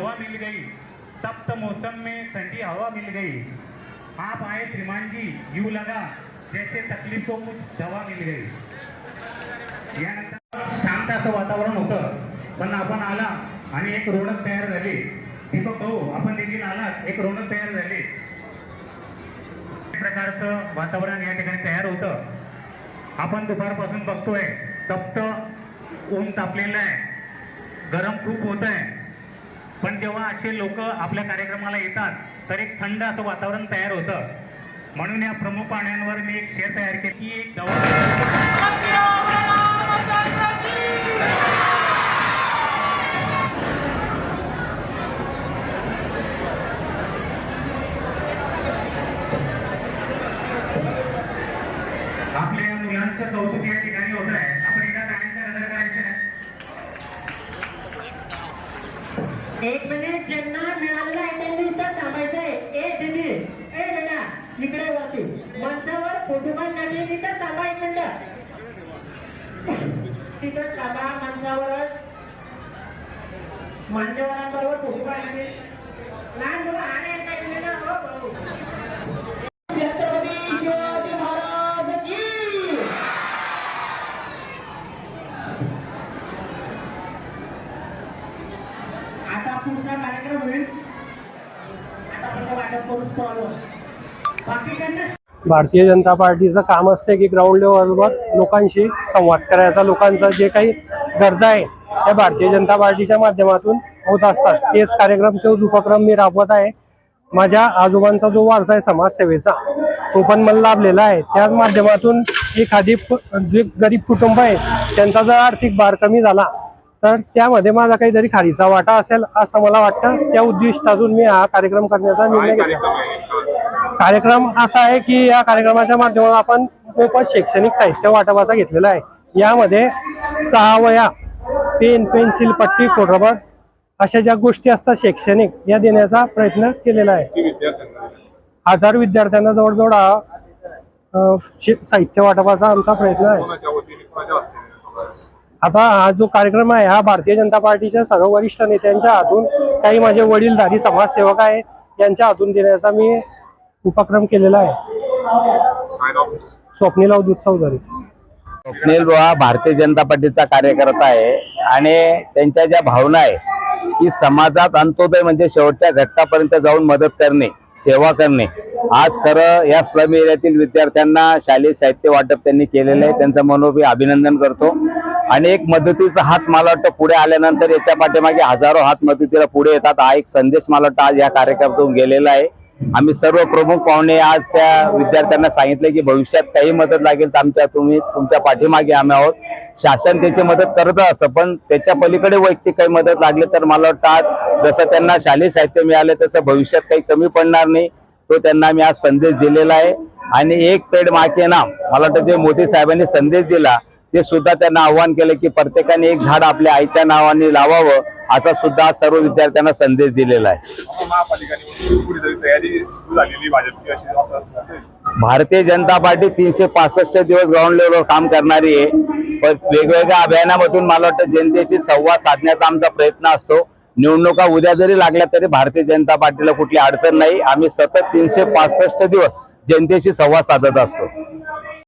हवा मिल गई। तप्त मौसम में ठंडी हवा मिल गई। आप आए श्रीमान जी जीव लगा जैसे तकलीफ को कुछ दवा मिल गई। यानंतर शांत असं वातावरण होतं पण आपण आला आणि एक रोडक तयार झाली. दीपक भाऊ आपण देखील आलात एक रोडक तयार झाली. प्रकारचं वातावरण या ठिकाणी तयार होतं. आपण दुपारपासून बघतोय तप्त ऊन तापलेलं आहे. गरम खूप होत आहे पण जेव्हा असे लोक आपल्या कार्यक्रमाला येतात तर एक थंड असं वातावरण तयार होतं. म्हणून या प्रमुख पाहुण्यांवर मी एक शेअर तयार केली. की एक दवा. आपल्या मुलांचं कौतुक या ठिकाणी होत आहे एक मिनिट ज्यांना मिळालेला आहे त्यांनी इथं थांबायचंय ए दीदी ए बेटा इकडे वरती मंचावर फोटो नाही तिथं थांबा एक मिनिट. तिथं थांबा मंचावरच मान्यवरांबरोबर फोटो काढण्याची लहान मुलं आणि एक मिनिट हो, हो. छत्रपती शिवाजी महाराज की आता पुढचा कार्यक्रम होईल आता आपण वाटप करून स्टॉल बाकीच्यांना भारतीय जनता पार्टीचं काम असते की ग्राउंड लेवलवर लोकांशी संवाद करायचा. लोकांचा जे काही गरजा आहे त्या भारतीय जनता पार्टीच्या माध्यमातून होत असतात. तेच कार्यक्रम तोच उपक्रम मी राबवत आहे. माझ्या आजोबांचा जो वारसा आहे समाजसेवेचा तो पण मला लाभलेला आहे. त्याच माध्यमातून एखादी जे गरीब कुटुंब आहे त्यांचा जर आर्थिक भार कमी झाला तर त्यामध्ये माझा काहीतरी खारीचा वाटा असेल असं मला वाटतं. त्या उद्दिष्टातून मी हा कार्यक्रम करण्याचा निर्णय घेतला. कार्यक्रम असा आहे की या कार्यक्रमाच्या माध्यमातून आपण मोफत शैक्षणिक साहित्य वाटपाचा घेतलेला आहे. यामध्ये सहा वया पेन पेन्सिल पट्टी खोडरबर अशा ज्या गोष्टी असतात शैक्षणिक या देण्याचा प्रयत्न केलेला आहे. हजार विद्यार्थ्यांना जवळजवळ हा साहित्य वाटपाचा आमचा प्रयत्न आहे. आता हा जो कार्यक्रम आहे हा भारतीय जनता पार्टीच्या सर्व वरिष्ठ नेत्यांच्या हातून काही माझे वडीलधारी समाजसेवक आहे यांच्या हातून देण्याचा मी उपक्रम केलेला आहे. स्वप्नील अवधूत चौधरी. स्वप्नील बुवा भारतीय जनता पार्टीचा कार्यकर्ता आहे आणि त्यांच्या ज्या भावना आहे की समाजात अंत्योदय म्हणजे शेवटच्या घटकापर्यंत जाऊन मदत करणे सेवा करणे. आज खरं या स्लम एरियातील विद्यार्थ्यांना शालेय साहित्य वाटप त्यांनी केलेलं आहे. त्यांचं मनोभी अभिनंदन करतो. आणि एक मदतीचा हात मला वाटतं पुढे आल्यानंतर याच्या पाठीमागे हजारो हात मदतीला पुढे येतात. हा एक संदेश मला वाटतं आज या कार्यक्रमातून गेलेला आहे. आम्ही सर्व प्रमुख पाहुणे आज त्या विद्यार्थ्यांना सांगितले की भविष्यात काही मदत लागेल तर आमच्या तुम्ही तुमच्या पाठीमागे आम्ही आहोत. शासन त्याची मदत करत असतं पण त्याच्या पलीकडे वैयक्तिक काही मदत लागली तर मला वाटतं आज जसं त्यांना शालेय साहित्य मिळालं तसं भविष्यात काही कमी पडणार नाही. तो त्यांना मी आज संदेश दिलेला आहे. आणि एक पेड माके नाम मला वाटतं जे मोदी साहेबांनी संदेश दिला ते सुद्धा त्यांना आव्हान केलं की प्रत्येकाने एक झाड आपल्या आईच्या नावाने लावावं असा सुद्धा सर्व विद्यार्थ्यांना संदेश दिलेला आहे. भारतीय जनता पार्टी तीनशे पासष्ट दिवस ग्राउंड लेवलवर काम करणारी आहे. पण वेगवेगळ्या अभियानामधून मला वाटतं जनतेशी संवाद साधण्याचा आमचा प्रयत्न असतो. निवडणुका उद्या जरी लागल्या तरी भारतीय जनता पार्टीला कुठली अडचण नाही. आम्ही सतत तीनशे पासष्ट दिवस जनतेशी संवाद साधत असतो.